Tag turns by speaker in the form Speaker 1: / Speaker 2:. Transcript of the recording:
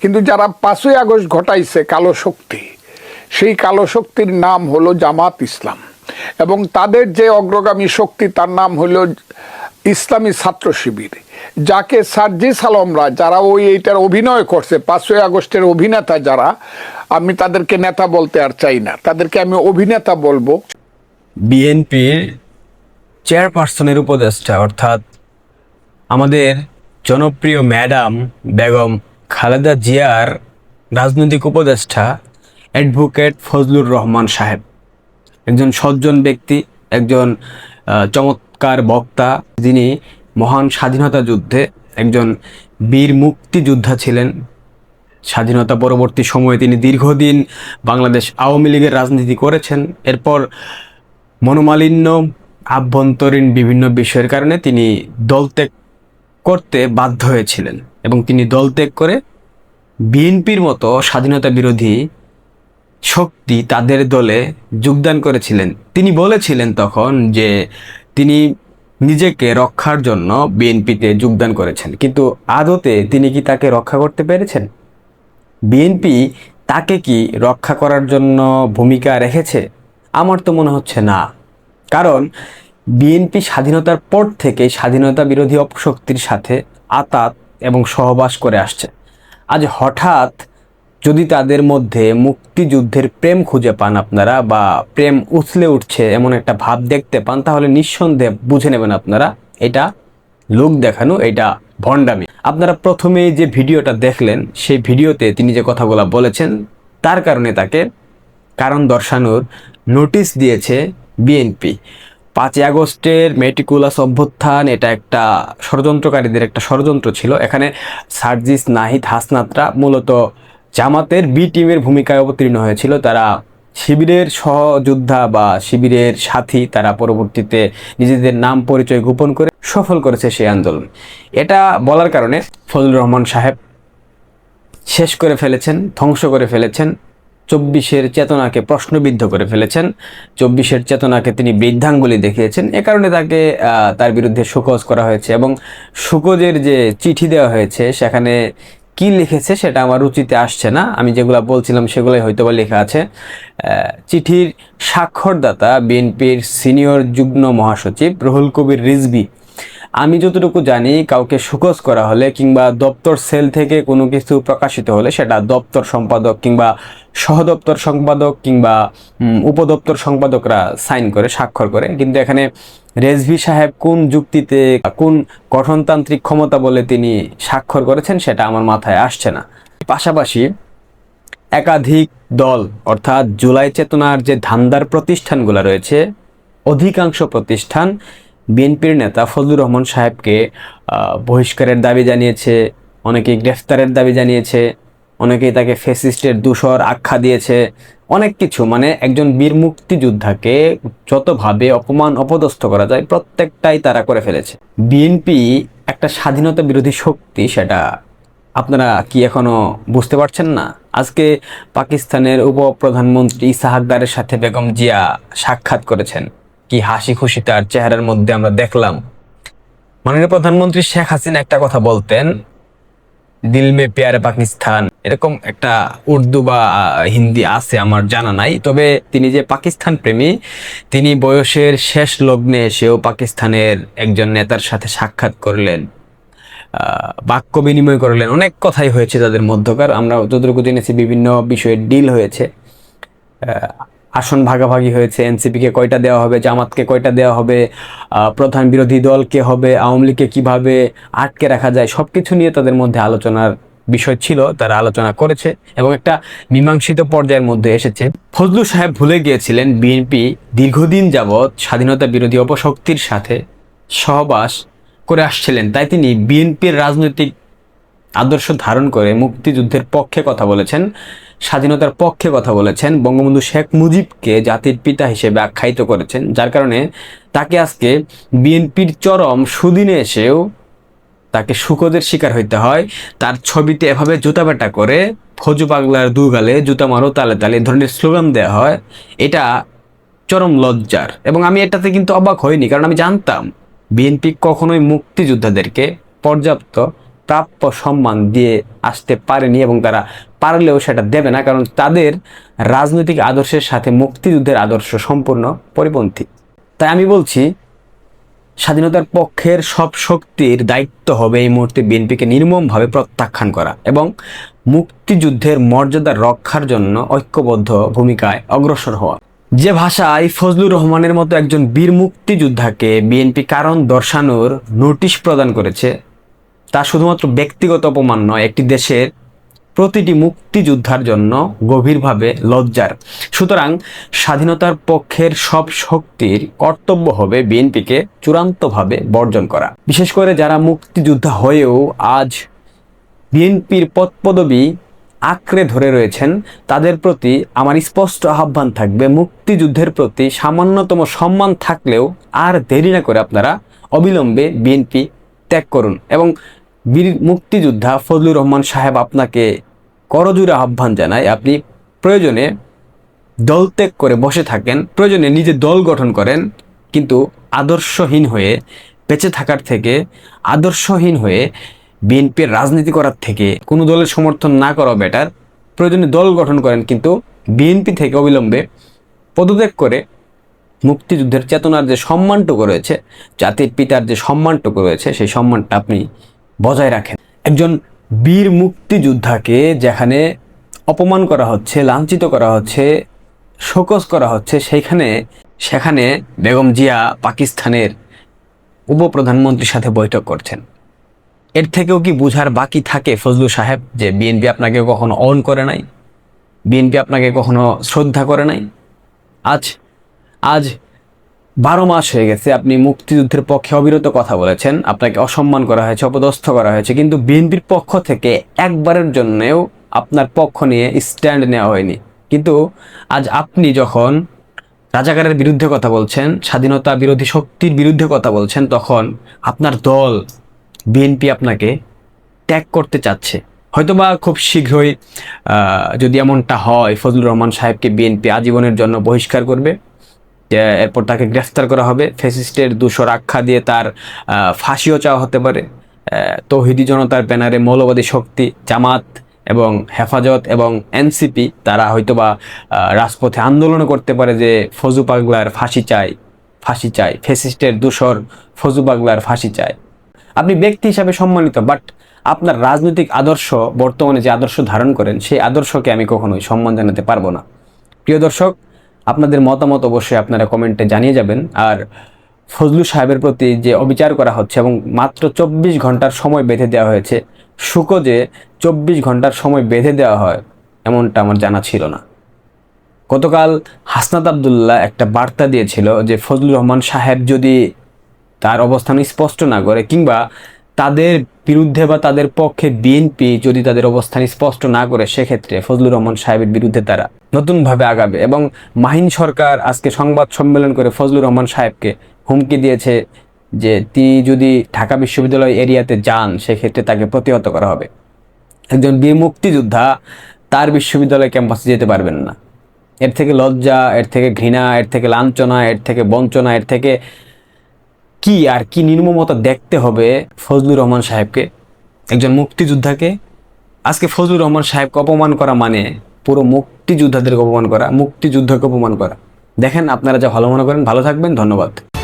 Speaker 1: কিন্তু যারা পাঁচই আগস্ট ঘটাইছে কালো শক্তি সেই কালো শক্তির নাম হলো জামাত ইসলাম এবং তাদের যে অগ্রগামী শক্তি তার নাম হলো ইসলামী ছাত্র শিবির যাকে সার্জিস আলমরা যারা ওই এইটার অভিনয় করছে পাঁচই আগস্টের অভিনেতা যারা আমি তাদেরকে নেতা বলতে আর চাই না তাদেরকে আমি অভিনেতা বলবো
Speaker 2: বিএনপির চেয়ারপারসনের উপদেষ্টা অর্থাৎ আমাদের জনপ্রিয় ম্যাডাম বেগম খালেদা জিয়ার রাজনৈতিক উপদেষ্টা অ্যাডভোকেট ফজলুর রহমান সাহেব একজন সজ্জন ব্যক্তি একজন চমৎকার বক্তা যিনি মহান স্বাধীনতা যুদ্ধে একজন বীর মুক্তিযোদ্ধা ছিলেন স্বাধীনতা পরবর্তী সময়ে তিনি দীর্ঘদিন বাংলাদেশ আওয়ামী লীগের রাজনীতি করেছেন এরপর মনোমালিন্য আভ্যন্তরীণ বিভিন্ন বিষয়ের কারণে তিনি দল ত্যাগ করতে বাধ্য হয়েছিলেন এবং তিনি দল ত্যাগ করে বিএনপির মতো স্বাধীনতা বিরোধী শক্তি তাদের দলে যোগদান করেছিলেন তিনি বলেছিলেন তখন যে তিনি নিজেকে রক্ষার জন্য বিএনপিতে যোগদান করেছেন কিন্তু আদতে তিনি কি তাকে রক্ষা করতে পেরেছেন বিএনপি তাকে কি রক্ষা করার জন্য ভূমিকা রেখেছে আমার তো মনে হচ্ছে না কারণ বিএনপি স্বাধীনতার পর থেকে স্বাধীনতা বিরোধী অপশক্তির সাথে আতাত এবং সহবাস করে আসছে আজ হঠাৎ যদি তাদের মধ্যে মুক্তিযুদ্ধের প্রেম খুঁজে পান আপনারা বা প্রেম উছলে উঠছে এমন একটা ভাব দেখতে পান তাহলে নিঃসন্দেহে বুঝে নেবেন আপনারা এটা লোক দেখানো এটা ভণ্ডামি আপনারা প্রথমে যে ভিডিওটা দেখলেন সেই ভিডিওতে তিনি যে কথাগুলো বলেছেন তার কারণে তাকে কারণ দর্শানোর নোটিশ দিয়েছে বিএনপি পাঁচই আগস্টের মেটিকুলাস অভ্যুত্থান এটা একটা ষড়যন্ত্রকারীদের একটা ষড়যন্ত্র ছিল এখানে সার্জিস নাহিদ হাসনাতরা মূলত জামাতের বি টিমের ভূমিকায় অবতীর্ণ হয়েছিল তারা শিবিরের সহযোদ্ধা বা শিবিরের সাথী তারা পরবর্তীতে নিজেদের নাম পরিচয় গোপন করে সফল করেছে সেই আন্দোলন এটা বলার কারণে ফজলুর রহমান সাহেব শেষ করে ফেলেছেন ধ্বংস করে ফেলেছেন চব্বিশের চেতনাকে প্রশ্নবিদ্ধ করে ফেলেছেন চব্বিশের চেতনাকে তিনি বৃদ্ধাঙ্গুলি দেখিয়েছেন এ কারণে তাকে তার বিরুদ্ধে সুকজ করা হয়েছে এবং সুকজের যে চিঠি দেওয়া হয়েছে সেখানে কি লিখেছে সেটা আমার রুচিতে আসছে না আমি যেগুলো বলছিলাম সেগুলোই হয়তো বা লেখা আছে চিঠির স্বাক্ষরদাতা বিএনপির সিনিয়র যুগ্ম মহাসচিব রহুল কবির রিজবি আমি যতটুকু জানি কাউকে সুকস করা হলে কিংবা দপ্তর সেল থেকে কোনো কিছু প্রকাশিত হলে সেটা দপ্তর সম্পাদক কিংবা সহদপ্তর সম্পাদক কিংবা উপদপ্তর সম্পাদকরা সাইন করে স্বাক্ষর করে কিন্তু এখানে রেজভি সাহেব কোন যুক্তিতে কোন গঠনতান্ত্রিক ক্ষমতা বলে তিনি স্বাক্ষর করেছেন সেটা আমার মাথায় আসছে না পাশাপাশি একাধিক দল অর্থাৎ জুলাই চেতনার যে ধান্দার প্রতিষ্ঠানগুলো রয়েছে অধিকাংশ প্রতিষ্ঠান বিএনপির নেতা ফজলুর রহমান সাহেবকে বহিষ্কারের দাবি জানিয়েছে অনেকে গ্রেফতারের দাবি জানিয়েছে অনেকেই তাকে ফেসিস্টের দূষর আখ্যা দিয়েছে অনেক কিছু মানে একজন বীর মুক্তিযোদ্ধাকে যতভাবে অপমান অপদস্থ করা যায় প্রত্যেকটাই তারা করে ফেলেছে বিএনপি একটা স্বাধীনতা বিরোধী শক্তি সেটা আপনারা কি এখনো বুঝতে পারছেন না আজকে পাকিস্তানের উপপ্রধানমন্ত্রী ইসাহাকদারের সাথে বেগম জিয়া সাক্ষাৎ করেছেন কি হাসি খুশি তার চেহারার মধ্যে আমরা দেখলাম মাননীয় প্রধানমন্ত্রী শেখ হাসিনা একটা কথা বলতেন দিল মে পেয়ারে পাকিস্তান এরকম একটা উর্দু বা হিন্দি আছে আমার জানা নাই তবে তিনি যে পাকিস্তান প্রেমী তিনি বয়সের শেষ লগ্নে এসেও পাকিস্তানের একজন নেতার সাথে সাক্ষাৎ করলেন বাক্য বিনিময় করলেন অনেক কথাই হয়েছে তাদের মধ্যকার আমরা যতটুকু জেনেছি বিভিন্ন বিষয়ে ডিল হয়েছে আসন ভাগাভাগি হয়েছে এনসিপিকে কয়টা দেওয়া হবে জামাতকে কয়টা দেওয়া হবে প্রধান বিরোধী দল কে হবে আওয়ামী লীগকে কীভাবে আটকে রাখা যায় সব কিছু নিয়ে তাদের মধ্যে আলোচনার বিষয় ছিল তারা আলোচনা করেছে এবং একটা মীমাংসিত পর্যায়ের মধ্যে এসেছে ফজলু সাহেব ভুলে গিয়েছিলেন বিএনপি দীর্ঘদিন যাবৎ স্বাধীনতা বিরোধী অপশক্তির সাথে সহবাস করে আসছিলেন তাই তিনি বিএনপির রাজনৈতিক আদর্শ ধারণ করে মুক্তিযুদ্ধের পক্ষে কথা বলেছেন স্বাধীনতার পক্ষে কথা বলেছেন বঙ্গবন্ধু শেখ মুজিবকে জাতির পিতা হিসেবে আখ্যায়িত করেছেন যার কারণে তাকে আজকে বিএনপির চরম সুদিনে এসেও তাকে সুকদের শিকার হইতে হয় তার ছবিতে এভাবে বেটা করে ফজু পাগলার দুগালে জুতা মারো তালে তালে ধরনের স্লোগান দেওয়া হয় এটা চরম লজ্জার এবং আমি এটাতে কিন্তু অবাক হইনি কারণ আমি জানতাম বিএনপি কখনোই মুক্তিযোদ্ধাদেরকে পর্যাপ্ত প্রাপ্য সম্মান দিয়ে আসতে পারেনি এবং তারা পারলেও সেটা দেবে না কারণ তাদের রাজনৈতিক আদর্শের সাথে মুক্তিযুদ্ধের আদর্শ সম্পূর্ণ পরিপন্থী তাই আমি বলছি স্বাধীনতার পক্ষের সব শক্তির দায়িত্ব হবে এই মুহূর্তে বিএনপিকে নির্মমভাবে প্রত্যাখ্যান করা এবং মুক্তিযুদ্ধের মর্যাদা রক্ষার জন্য ঐক্যবদ্ধ ভূমিকায় অগ্রসর হওয়া যে ভাষায় ফজলুর রহমানের মতো একজন বীর মুক্তিযোদ্ধাকে বিএনপি কারণ দর্শানোর নোটিশ প্রদান করেছে তা শুধুমাত্র ব্যক্তিগত অপমান নয় একটি দেশের প্রতিটি মুক্তিযোদ্ধার জন্য গভীরভাবে লজ্জার সুতরাং স্বাধীনতার পক্ষের সব শক্তির কর্তব্য হবে বিএনপিকে চূড়ান্তভাবে বর্জন করা বিশেষ করে যারা মুক্তিযোদ্ধা হয়েও আজ বিএনপির পদপদবি আঁকড়ে ধরে রয়েছেন তাদের প্রতি আমার স্পষ্ট আহ্বান থাকবে মুক্তিযুদ্ধের প্রতি সামান্যতম সম্মান থাকলেও আর দেরি না করে আপনারা অবিলম্বে বিএনপি ত্যাগ করুন এবং বীর মুক্তিযোদ্ধা ফজলুর রহমান সাহেব আপনাকে করজুরে আহ্বান জানায় আপনি প্রয়োজনে দল ত্যাগ করে বসে থাকেন প্রয়োজনে নিজে দল গঠন করেন কিন্তু আদর্শহীন হয়ে বেঁচে থাকার থেকে আদর্শহীন হয়ে বিএনপির রাজনীতি করার থেকে কোনো দলের সমর্থন না করা বেটার প্রয়োজনে দল গঠন করেন কিন্তু বিএনপি থেকে অবিলম্বে পদত্যাগ করে মুক্তিযুদ্ধের চেতনার যে সম্মানটুকু রয়েছে জাতির পিতার যে সম্মানটুকু রয়েছে সেই সম্মানটা আপনি বজায় রাখেন একজন বীর মুক্তিযোদ্ধাকে যেখানে অপমান করা হচ্ছে লাঞ্ছিত করা হচ্ছে শোকস করা হচ্ছে সেইখানে সেখানে বেগম জিয়া পাকিস্তানের উপপ্রধানমন্ত্রীর সাথে বৈঠক করছেন এর থেকেও কি বুঝার বাকি থাকে ফজলু সাহেব যে বিএনপি আপনাকে কখনো অন করে নাই বিএনপি আপনাকে কখনো শ্রদ্ধা করে নাই আজ আজ বারো মাস হয়ে গেছে আপনি মুক্তিযুদ্ধের পক্ষে অবিরত কথা বলেছেন আপনাকে অসম্মান করা হয়েছে অপদস্থ করা হয়েছে কিন্তু বিএনপির পক্ষ থেকে একবারের জন্যেও আপনার পক্ষ নিয়ে স্ট্যান্ড নেওয়া হয়নি কিন্তু আজ আপনি যখন রাজাকারের বিরুদ্ধে কথা বলছেন স্বাধীনতা বিরোধী শক্তির বিরুদ্ধে কথা বলছেন তখন আপনার দল বিএনপি আপনাকে ত্যাগ করতে চাচ্ছে হয়তোবা খুব শীঘ্রই যদি এমনটা হয় ফজলুর রহমান সাহেবকে বিএনপি আজীবনের জন্য বহিষ্কার করবে এরপর তাকে গ্রেফতার করা হবে ফ্যাসিস্টের দুশো আখ্যা দিয়ে তার ফাঁসিও চাওয়া হতে পারে তৌহিদি জনতার ব্যানারে মৌলবাদী শক্তি জামাত এবং হেফাজত এবং এনসিপি তারা হয়তোবা রাজপথে আন্দোলন করতে পারে যে ফজু পাগলার ফাঁসি চাই ফাঁসি চাই ফেসিস্টের দুশর ফজু পাগলার ফাঁসি চায় আপনি ব্যক্তি হিসাবে সম্মানিত বাট আপনার রাজনৈতিক আদর্শ বর্তমানে যে আদর্শ ধারণ করেন সেই আদর্শকে আমি কখনোই সম্মান জানাতে পারবো না প্রিয় দর্শক আপনাদের মতামত অবশ্যই আপনারা কমেন্টে জানিয়ে যাবেন আর ফজলু সাহেবের প্রতি যে অবিচার করা হচ্ছে এবং মাত্র চব্বিশ ঘন্টার সময় বেঁধে দেওয়া হয়েছে শুকো যে চব্বিশ ঘন্টার সময় বেঁধে দেওয়া হয় এমনটা আমার জানা ছিল না গতকাল হাসনাত আবদুল্লাহ একটা বার্তা দিয়েছিল যে ফজলুর রহমান সাহেব যদি তার অবস্থান স্পষ্ট না করে কিংবা তাদের বিরুদ্ধে বা তাদের পক্ষে বিএনপি যদি তাদের অবস্থান স্পষ্ট না করে সেক্ষেত্রে ফজলুর রহমান সাহেবের বিরুদ্ধে তারা নতুনভাবে আগাবে এবং মাহিন সরকার আজকে সংবাদ সম্মেলন করে ফজলুর রহমান সাহেবকে হুমকি দিয়েছে যে তিনি যদি ঢাকা বিশ্ববিদ্যালয় এরিয়াতে যান সেক্ষেত্রে তাকে প্রতিহত করা হবে একজন বীর মুক্তিযোদ্ধা তার বিশ্ববিদ্যালয় ক্যাম্পাসে যেতে পারবেন না এর থেকে লজ্জা এর থেকে ঘৃণা এর থেকে লাঞ্ছনা এর থেকে বঞ্চনা এর থেকে কি আর কি নির্মমতা দেখতে হবে ফজলুর রহমান সাহেবকে একজন মুক্তিযোদ্ধাকে আজকে ফজলুর রহমান সাহেবকে অপমান করা মানে পুরো মুক্তিযোদ্ধাদেরকে অপমান করা মুক্তিযুদ্ধকে অপমান করা দেখেন আপনারা যা ভালো মনে করেন ভালো থাকবেন ধন্যবাদ